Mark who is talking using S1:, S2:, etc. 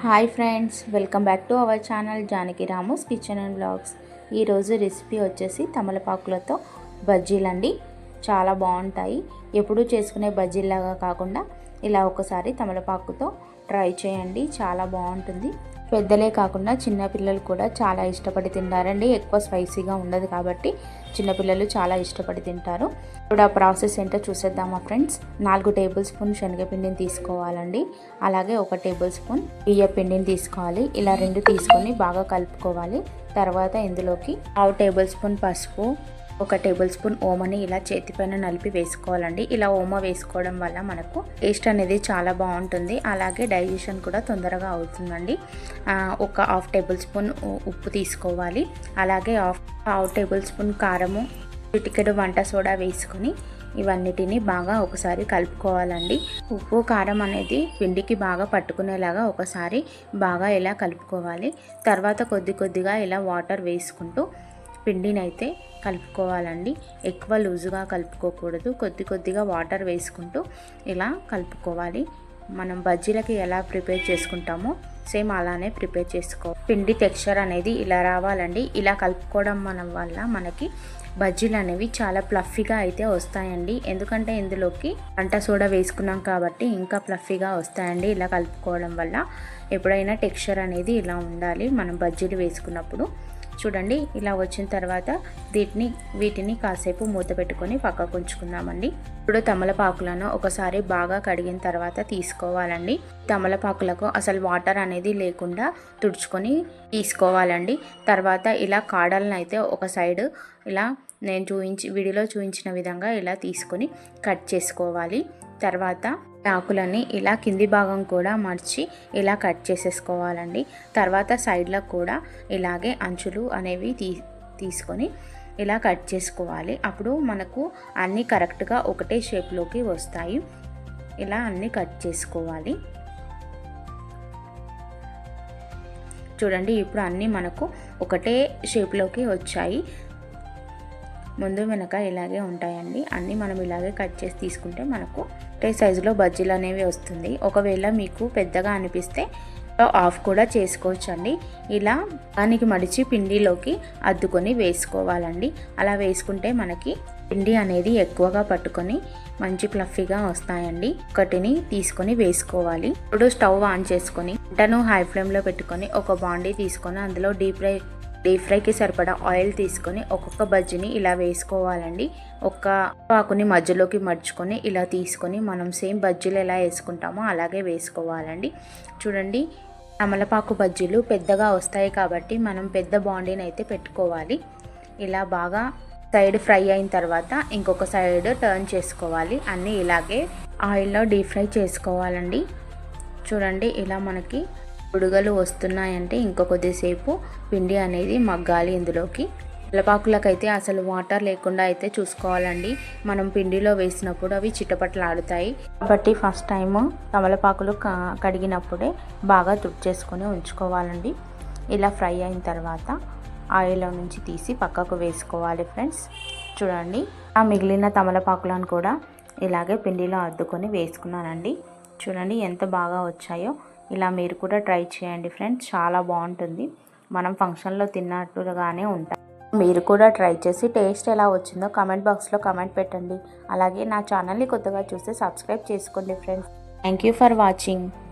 S1: Hi friends welcome back to our channel Janaki Ramos kitchen and blogs ఈరోజు recipe వచ్చేసి తమలపాకులతో బజ్జీలండి. చాలా బాగుంటాయి. ఎప్పుడూ చేసుకునే బజ్జీలాగా కాకుండా ఇలా ఒకసారి తమలపాకుతో ట్రై చేయండి. చాలా బాగుంటుంది. పెద్దలే కాకుండా చిన్నపిల్లలు కూడా చాలా ఇష్టపడి తింటారండి. ఎక్కువ స్పైసీగా ఉండదు కాబట్టి చిన్నపిల్లలు చాలా ఇష్టపడి తింటారు. ఇప్పుడు ఆ ప్రాసెస్ ఏంటో చూసేద్దామా ఫ్రెండ్స్. నాలుగు టేబుల్ స్పూన్ శనగపిండిని తీసుకోవాలండి. అలాగే ఒక టేబుల్ స్పూన్ బియ్య పిండిని తీసుకోవాలి. ఇలా రెండు తీసుకొని బాగా కలుపుకోవాలి. తర్వాత ఇందులోకి పావు టేబుల్ స్పూన్ పసుపు ఒక టేబుల్ స్పూన్ ఓమని ఇలా చేతిపైన నలిపి వేసుకోవాలండి. ఇలా ఓమ వేసుకోవడం వల్ల మనకు టేస్ట్ అనేది చాలా బాగుంటుంది. అలాగే డైజెషన్ కూడా తొందరగా అవుతుందండి. ఒక హాఫ్ టేబుల్ స్పూన్ ఉప్పు తీసుకోవాలి. అలాగే హాఫ్ హాఫ్ టేబుల్ స్పూన్ కారము చిటికెడు వంట సోడా వేసుకొని ఇవన్నిటిని బాగా ఒకసారి కలుపుకోవాలండి. ఉప్పు కారం అనేది పిండికి బాగా పట్టుకునేలాగా ఒకసారి బాగా ఇలా కలుపుకోవాలి. తర్వాత కొద్ది కొద్దిగా ఇలా వాటర్ వేసుకుంటూ పిండిని అయితే కలుపుకోవాలండి. ఎక్కువ లూజుగా కలుపుకోకూడదు. కొద్ది కొద్దిగా వాటర్ వేసుకుంటూ ఇలా కలుపుకోవాలి. మనం బజ్జీలకి ఎలా ప్రిపేర్ చేసుకుంటామో సేమ్ అలానే ప్రిపేర్ చేసుకో పిండి టెక్స్చర్ అనేది ఇలా రావాలండి. ఇలా కలుపుకోవడం మన వల్ల మనకి బజ్జీలు అనేవి చాలా ప్లఫీగా అయితే వస్తాయండి. ఎందుకంటే ఇందులోకి వంట సోడా వేసుకున్నాం కాబట్టి ఇంకా ప్లఫీగా వస్తాయండి. ఇలా కలుపుకోవడం వల్ల ఎప్పుడైనా టెక్స్చర్ అనేది ఇలా ఉండాలి. మనం బజ్జీలు వేసుకున్నప్పుడు చూడండి ఇలా వచ్చిన తర్వాత వీటిని వీటిని కాసేపు మూత పెట్టుకొని పక్కకు ఉంచుకుందామండి. ఇప్పుడు తమలపాకులను ఒకసారి బాగా కడిగిన తర్వాత తీసుకోవాలండి. తమలపాకులకు అసలు వాటర్ అనేది లేకుండా తుడుచుకొని తీసుకోవాలండి. తర్వాత ఇలా కాడలను అయితే ఒక సైడ్ ఇలా నేను చూపించి వీడియోలో చూపించిన విధంగా ఇలా తీసుకొని కట్ చేసుకోవాలి. తర్వాత ఆకులని ఇలా కింది భాగం కూడా మర్చి ఇలా కట్ చేసేసుకోవాలండి. తర్వాత సైడ్లో కూడా ఇలాగే అంచులు అనేవి తీ తీసుకొని ఇలా కట్ చేసుకోవాలి. అప్పుడు మనకు అన్నీ కరెక్ట్గా ఒకటే షేప్లోకి వస్తాయి. ఇలా అన్నీ కట్ చేసుకోవాలి. చూడండి ఇప్పుడు అన్నీ మనకు ఒకటే షేప్లోకి వచ్చాయి. ముందు వెనక ఇలాగే ఉంటాయండి. అన్నీ మనం ఇలాగే కట్ చేసి తీసుకుంటే మనకు ఒకటే సైజులో బజ్జీలు అనేవి వస్తుంది. ఒకవేళ మీకు పెద్దగా అనిపిస్తే ఆఫ్ కూడా చేసుకోవచ్చు అండి ఇలా దానికి మడిచి పిండిలోకి అద్దుకొని వేసుకోవాలండి. అలా వేసుకుంటే మనకి పిండి అనేది ఎక్కువగా పట్టుకొని మంచి ఫ్లఫీగా వస్తాయండి. ఒకటిని తీసుకొని వేసుకోవాలి. ఇప్పుడు స్టవ్ ఆన్ చేసుకొని వంటను హై ఫ్లేమ్లో పెట్టుకొని ఒక బాండీ తీసుకొని అందులో డీప్ ఫ్రై డీప్ ఫ్రైకి సరిపడా ఆయిల్ తీసుకొని ఒక్కొక్క బజ్జీని ఇలా వేసుకోవాలండి. ఒక్క ఆకుని మధ్యలోకి మర్చుకొని ఇలా తీసుకొని మనం సేమ్ బజ్జీలు ఎలా వేసుకుంటామో అలాగే వేసుకోవాలండి. చూడండి తమలపాకు బజ్జీలు పెద్దగా వస్తాయి కాబట్టి మనం పెద్ద బాండీని అయితే పెట్టుకోవాలి. ఇలా బాగా సైడ్ ఫ్రై అయిన తర్వాత ఇంకొక సైడ్ టర్న్ చేసుకోవాలి. అన్నీ ఇలాగే ఆయిల్లో డీప్ ఫ్రై చేసుకోవాలండి. చూడండి ఇలా మనకి బుడగలు వస్తున్నాయంటే ఇంకా కొద్దిసేపు పిండి అనేది మగ్గాలి ఇందులోకి. తలపాకులకైతే అసలు వాటర్ లేకుండా అయితే చూసుకోవాలండి. మనం పిండిలో వేసినప్పుడు అవి చిటపట్లాడుతాయి. కాబట్టి ఫస్ట్ టైం తమలపాకులు కడిగినప్పుడే బాగా తుడిచేసుకొని ఉంచుకోవాలండి. ఇలా ఫ్రై అయిన తర్వాత ఆయిల్లో నుంచి తీసి పక్కకు వేసుకోవాలి ఫ్రెండ్స్. చూడండి ఆ మిగిలిన తమలపాకులను కూడా ఇలాగే పిండిలో అద్దుకొని వేసుకున్నానండి. చూడండి ఎంత బాగా వచ్చాయో. ఇలా మీరు కూడా ట్రై చేయండి ఫ్రెండ్స్. చాలా బాగుంటుంది. మనం ఫంక్షన్లో తిన్నట్టుగానే ఉంటాం. మీరు కూడా ట్రై చేసి టేస్ట్ ఎలా వచ్చిందో కమెంట్ బాక్స్లో కమెంట్ పెట్టండి. అలాగే నా ఛానల్ని కొత్తగా చూస్తే సబ్స్క్రైబ్ చేసుకోండి friends. Thank you for watching.